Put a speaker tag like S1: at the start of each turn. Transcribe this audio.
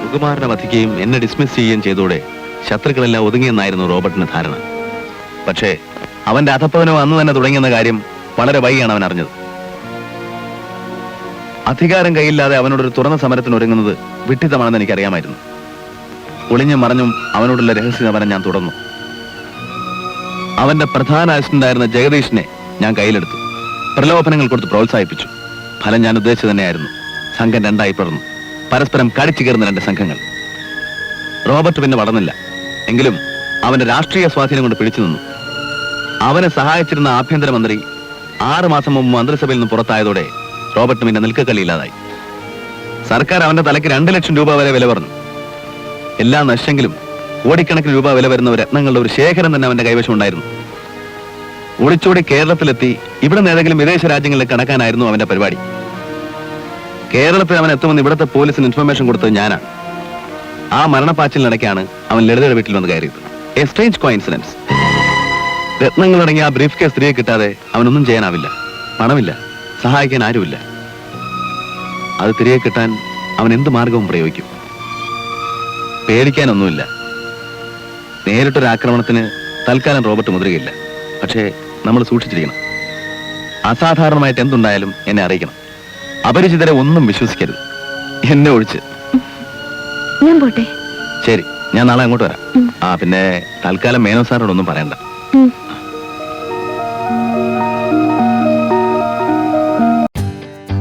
S1: സുകുമാരനെ വധിക്കുകയും എന്നെ ഡിസ്മിസ് ചെയ്യുകയും ചെയ്തോടെ ശത്രുക്കളെല്ലാം ഒതുങ്ങിയെന്നായിരുന്നു റോബർട്ടിന്റെ ധാരണ. പക്ഷേ അവന്റെ അധപ്പതനോ അന്ന് തന്നെ തുടങ്ങിയെന്ന കാര്യം വളരെ വൈകിയാണ് അവൻ അറിഞ്ഞത്. അധികാരം കയ്യില്ലാതെ അവനോടൊരു തുറന്ന സമരത്തിന് ഒരുങ്ങുന്നത് വിട്ടിത്തമാണെന്ന് എനിക്കറിയാമായിരുന്നു. ഒളിഞ്ഞും മറഞ്ഞും അവനോടുള്ള രഹസ്യ സമരം ഞാൻ തുടർന്നു. അവന്റെ പ്രധാന അസിസ്റ്റന്റായിരുന്ന ജഗദീഷിനെ ഞാൻ കയ്യിലെടുത്തു. പ്രലോഭനങ്ങൾ കൊടുത്ത് പ്രോത്സാഹിപ്പിച്ചു. ഫലം ഞാൻ ഉദ്ദേശിച്ചു തന്നെയായിരുന്നു. സംഘം രണ്ടായി പിറന്നു. പരസ്പരം കടിച്ചു കയറുന്ന രണ്ട് സംഘങ്ങൾ. റോബർട്ട് പിന്നെ വളർന്നില്ല. എങ്കിലും അവന്റെ രാഷ്ട്രീയ സ്വാധീനം കൊണ്ട് പിടിച്ചു നിന്നു. അവനെ സഹായിച്ചിരുന്ന ആഭ്യന്തരമന്ത്രി ആറ് മാസം മുമ്പ് മന്ത്രിസഭയിൽ നിന്ന് പുറത്തായതോടെ റോബർട്ട് പിന്നെ നിൽക്കക്കളിയില്ലാതായി സർക്കാർ അവന്റെ തലയ്ക്ക് രണ്ട് ലക്ഷം രൂപ വരെ വില പറഞ്ഞു. എല്ലാം നശിച്ചെങ്കിലും കോടിക്കണക്കിന് രൂപ വില വരുന്ന രത്നങ്ങളുടെ ഒരു ശേഖരം തന്നെ അവന്റെ കൈവശം ഉണ്ടായിരുന്നു ഒളിച്ചോടി കേരളത്തിലെത്തി ഇവിടെ ഏതെങ്കിലും വിദേശ രാജ്യങ്ങളിൽ കടക്കാനായിരുന്നു അവന്റെ പരിപാടി. കേരളത്തിൽ അവൻ എത്തുമെന്ന് ഇവിടുത്തെ പോലീസിന് ഇൻഫർമേഷൻ കൊടുത്തത് ഞാനാണ്. ആ മരണപ്പാച്ചിലിനിടയ്ക്കാണ് അവൻ ലളിതയുടെ വീട്ടിൽ വന്ന് കയറിയത്. എ സ്ട്രേഞ്ച് കോയിൻസിഡൻസ് രത്നങ്ങളടങ്ങിയ ആ ബ്രീഫ് കേസ് സ്ത്രീയെ കിട്ടാതെ അവനൊന്നും ചെയ്യാനാവില്ല. പണമില്ല. സഹായിക്കാൻ ആരുമില്ല. അത് തിരികെ കിട്ടാൻ അവൻ എന്ത് മാർഗവും പ്രയോഗിക്കും. പേടിക്കാനൊന്നുമില്ല. നേരിട്ടൊരാക്രമണത്തിന് തൽക്കാലം റോബർട്ട് മുതിരുകയില്ല. പക്ഷേ നമ്മൾ സൂക്ഷിച്ചിരിക്കണം. അസാധാരണമായിട്ട് എന്തുണ്ടായാലും എന്നെ അറിയിക്കണം. അപരിചിതരെ ഒന്നും വിശ്വസിക്കരുത്. എന്നെ ഒഴിച്ച്.
S2: ഞാൻ പോട്ടെ.
S1: ശരി ഞാൻ നാളെ അങ്ങോട്ട് വരാം. ആ പിന്നെ തൽക്കാലം മേനോ സാറിനോടൊന്നും പറയണ്ട.